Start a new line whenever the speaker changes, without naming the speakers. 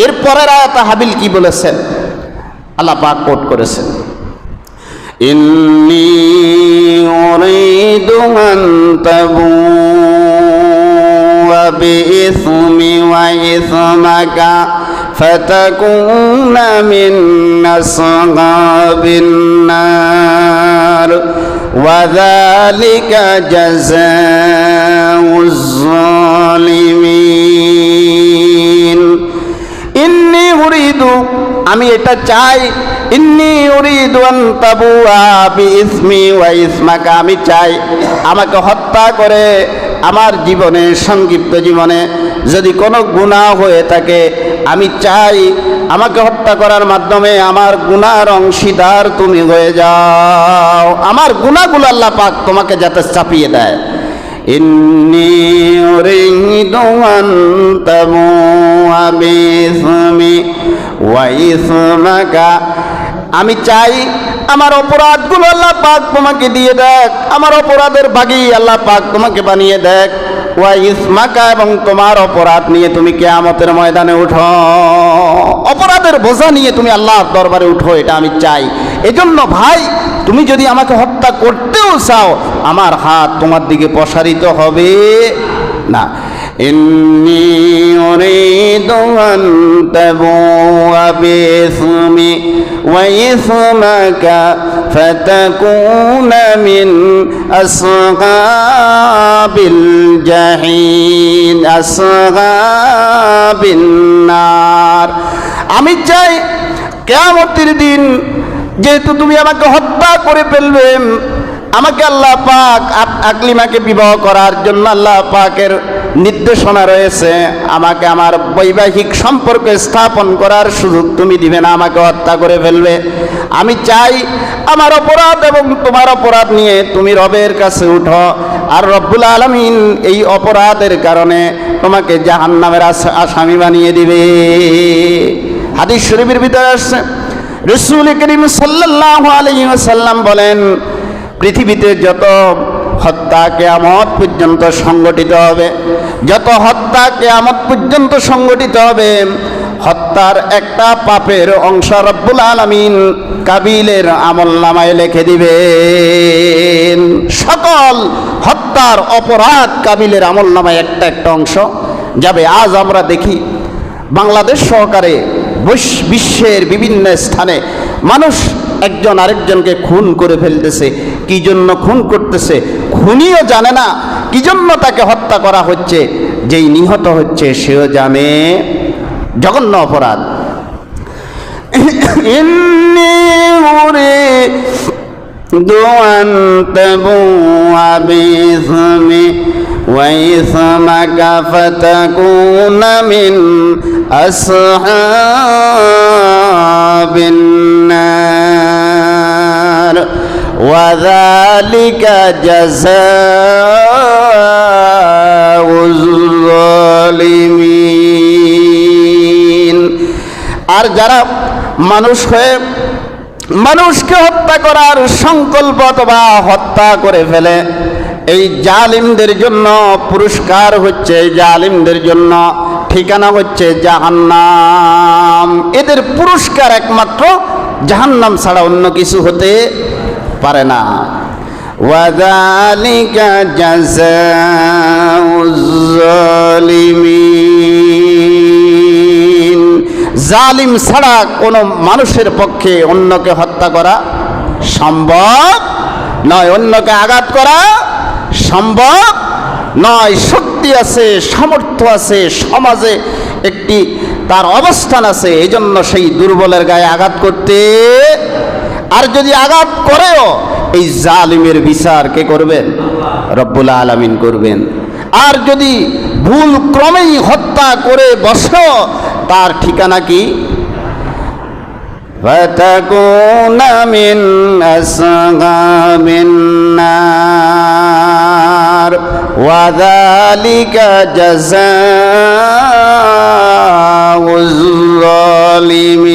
এর পরের আয়াত হাবিল কি বলেছেন আল্লাহ পাক কোট করেছেন
إني أريد أن تبوء بإثمي وإثمك فتكون من أصحاب النار وذلك جزاء الظالمين
আমি এটা চাই। ইন্নি ইসমি ওয়া ইসমাকা। আমি চাই আমাকে হত্যা করে আমার জীবনে, সংক্ষিপ্ত জীবনে যদি কোনো গুণা হয়ে থাকে, আমি চাই আমাকে হত্যা করার মাধ্যমে আমার গুনার অংশীদার তুমি হয়ে যাও। আমার গুণাগুলো আল্লাহ পাক তোমাকে যাতে চাপিয়ে দেয়।
ইন্নি ওয়াইসমাকা।
আমি চাই আমার অপরাধগুলো আল্লাহ পাক তোমাকে দিয়ে দেখ। আমার অপরাধের বাগি আল্লাহ পাক তোমাকে বানিয়ে দেখ। ওয়া ইসমাকা এবং তোমার অপরাধ নিয়ে তুমি কেয়ামতের ময়দানে উঠো। অপরাধের বোঝা নিয়ে তুমি আল্লাহ দরবারে উঠো, এটা আমি চাই। এজন্য ভাই, তুমি যদি আমাকে হত্যা করতেও চাও, আমার হাত তোমার দিকে প্রসারিত হবে না।
إني أريد أن تبوء بإثمي وإثمك فتكون من أصحاب الجحيم أصحاب النار
আমি চাই কেয়ামতের দিন যেহেতু তুমি আমাকে হত্যা করে ফেলবে আমাকে আল্লাহ পাক আকলিমাকে বিবাহ করার জন্য আল্লাহ পাকের নির্দেশনা রয়েছে। আমাকে আমার বৈবাহিক সম্পর্ক স্থাপন করার সুযোগ তুমি দিবে না, আমাকে হত্যা করে ফেলবে। আমি চাই আমার অপরাধ এবং তোমার অপরাধ নিয়ে তুমি রবের কাছে উঠো। আর রব্বুল আলমিন এই অপরাধের কারণে তোমাকে জাহান্নামের আস- আসামি বানিয়ে দিবে। হাদিস শরীফের ভিতরে আসছে। রসুল করিম সাল্লাহ আলাইসাল্লাম বলেন পৃথিবীতে যত হত্যা কেয়ামত পর্যন্ত সংগঠিত হবে, যত হত্যা কেয়ামত পর্যন্ত সংগঠিত হবে, হত্যার একটা পাপের অংশ রব্বুল আলমিন কাবিলের আমল নামায় লিখে দিবেন। সকল হত্যার অপরাধ কাবিলের আমল নামায় একটা একটা অংশ। যাবে, আজ আমরা দেখি বাংলাদেশ সহকারে বৈশ- বিশ্বের বিভিন্ন স্থানে মানুষ একজন আরেকজনকে খুন করে ফেলতেছে। কি জন্য খুন করতেছে খুনিও জানে না কি জন্য তাকে হত্যা করা হচ্ছে যেই নিহত হচ্ছে সেও জানে জঘন্য অপরাধ
إني أريد أن تبوء بإثمي وإثمك فتكون من أصحاب النار وذلك جزاء الظالمين
আর যারা মানুষ হয়ে মানুষকে হত্যা করার সংকল্প অথবা হত্যা করে ফেলে এই জালিমদের জন্য পুরস্কার হচ্ছে এই জালিমদের জন্য ঠিকানা হচ্ছে জাহান্নাম এদের পুরস্কার একমাত্র জাহান্নাম ছাড়া অন্য কিছু হতে পারে না
وذلك جزاء الظالمين
জালিম ছাড়া কোনো মানুষের পক্ষে অন্যকে হত্যা করা সম্ভব নয় অন্যকে আঘাত করা সম্ভব নয় শক্তি আছে সামর্থ্য আছে সমাজে একটি তার অবস্থান আছে এই জন্য সেই দুর্বলের গায়ে আঘাত করতে আর যদি আঘাত করেও এই জালিমের বিচার কে করবেন রব্বুল আলামিন করবেন আর যদি ভুল ক্রমেই হত্যা করে বসো তার ঠিকানা কি
فتكون من أصحاب النار وذلك جزاء الظالمين